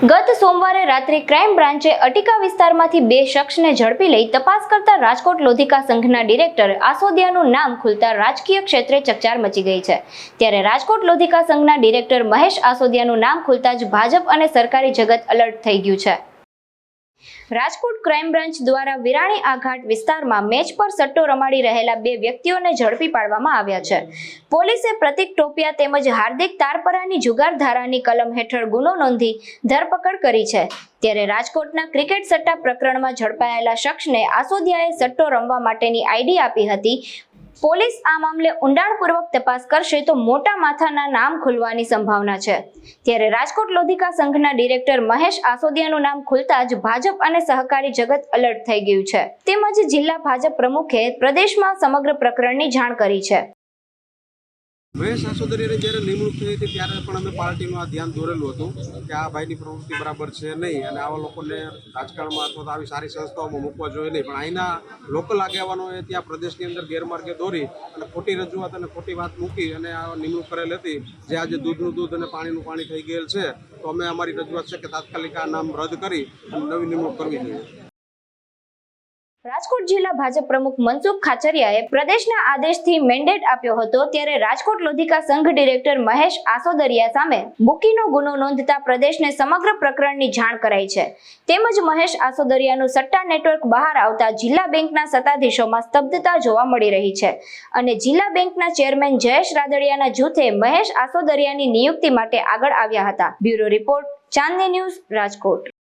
ગત સોમવારે રાત્રે ક્રાઇમ બ્રાન્ચે અટિકા વિસ્તારમાંથી બે શખ્સને ઝડપી લઈ તપાસ કરતા રાજકોટ લોધિકા સંઘના ડિરેક્ટર આસોદિયાનું નામ ખુલતા રાજકીય ક્ષેત્રે ચકચાર મચી ગઈ છે. ત્યારે રાજકોટ લોધિકા સંઘના ડિરેક્ટર મહેશ આસોદિયાનું નામ ખુલતા જ ભાજપ અને સરકારી જગત અલર્ટ થઈ ગયું છે. રાજકોટ ક્રાઇમ બ્રાન્ચ દ્વારા વિરાણી આઘાટ વિસ્તારમાં મેચ પર સટ્ટો રમાડી રહેલા બે વ્યક્તિઓને ઝડપી પાડવામાં આવ્યા છે. પોલીસે પ્રતિક ટોપિયા તેમજ હાર્દિક તારપરાની જુગાર ધારાની કલમ હેઠળ ગુનો નોંધી ધરપકડ કરી છે. ત્યારે રાજકોટના ક્રિકેટ સટ્ટા પ્રકરણમાં ઝડપાયેલા શખ્સને આસોદિયાએ સટ્ટો રમવા માટેની આઈડી આપી હતી. પોલીસ આ મામલે ઊંડાણપૂર્વક તપાસ કરશે તો મોટા માથાના નામ ખુલવાની સંભાવના છે. ત્યારે રાજકોટ લોધિકા સંઘના ડિરેક્ટર મહેશ આસોદિયાનું નામ ખુલતા જ ભાજપ અને સહકારી જગત અલર્ટ થઈ ગયું છે. તેમજ જિલ્લા ભાજપ પ્રમુખે પ્રદેશમાં સમગ્ર પ્રકરણની જાણ કરી છે. મહેશ આસોદરીયાની જ્યારે નિમણૂક થઈ હતી ત્યારે પણ અમે પાર્ટીનું આ ધ્યાન દોરેલું હતું કે આ ભાઈની પ્રવૃત્તિ બરાબર છે નહીં અને આવા લોકોને રાજકારણમાં અથવા તો આવી સારી સંસ્થાઓમાં મૂકવા જોઈએ નહીં. પણ અહીંના લોકલ આગેવાનોએ ત્યાં પ્રદેશની અંદર ગેરમાર્ગે દોરી અને ખોટી રજૂઆત અને ખોટી વાત મૂકી અને આ નિમણૂક કરેલ હતી જે આજે દૂધનું દૂધ અને પાણીનું પાણી થઈ ગયેલ છે, તો અમે અમારી રજૂઆત છે કે તાત્કાલિક આ નામ રદ કરી અને નવી નિમણૂક કરવી જોઈએ. રાજકોટ જિલ્લા ભાજપ પ્રમુખ મનસુખ ખાચરિયાએ પ્રદેશના આદેશથી મેન્ડેટ આપ્યો હતો ત્યારે રાજકોટ લોધિકા સંઘ ડિરેક્ટર મહેશ આસોદરિયા સામે બુકીનો ગુનો નોંધતા પ્રદેશને સમગ્ર પ્રકરણની જાણ કરાઈ છે. તેમજ મહેશ આસોદરિયાનું સટ્ટા નેટવર્ક બહાર આવતા જિલ્લા બેંકના સત્તાધીશોમાં સ્તબ્ધતા જોવા મળી રહી છે અને જિલ્લા બેંકના ચેરમેન જયેશ રાદડિયાના જૂથે મહેશ આસોદરિયાની નિયુક્તિ માટે આગળ આવ્યા હતા. Bureau report, Chandni news Rajkot.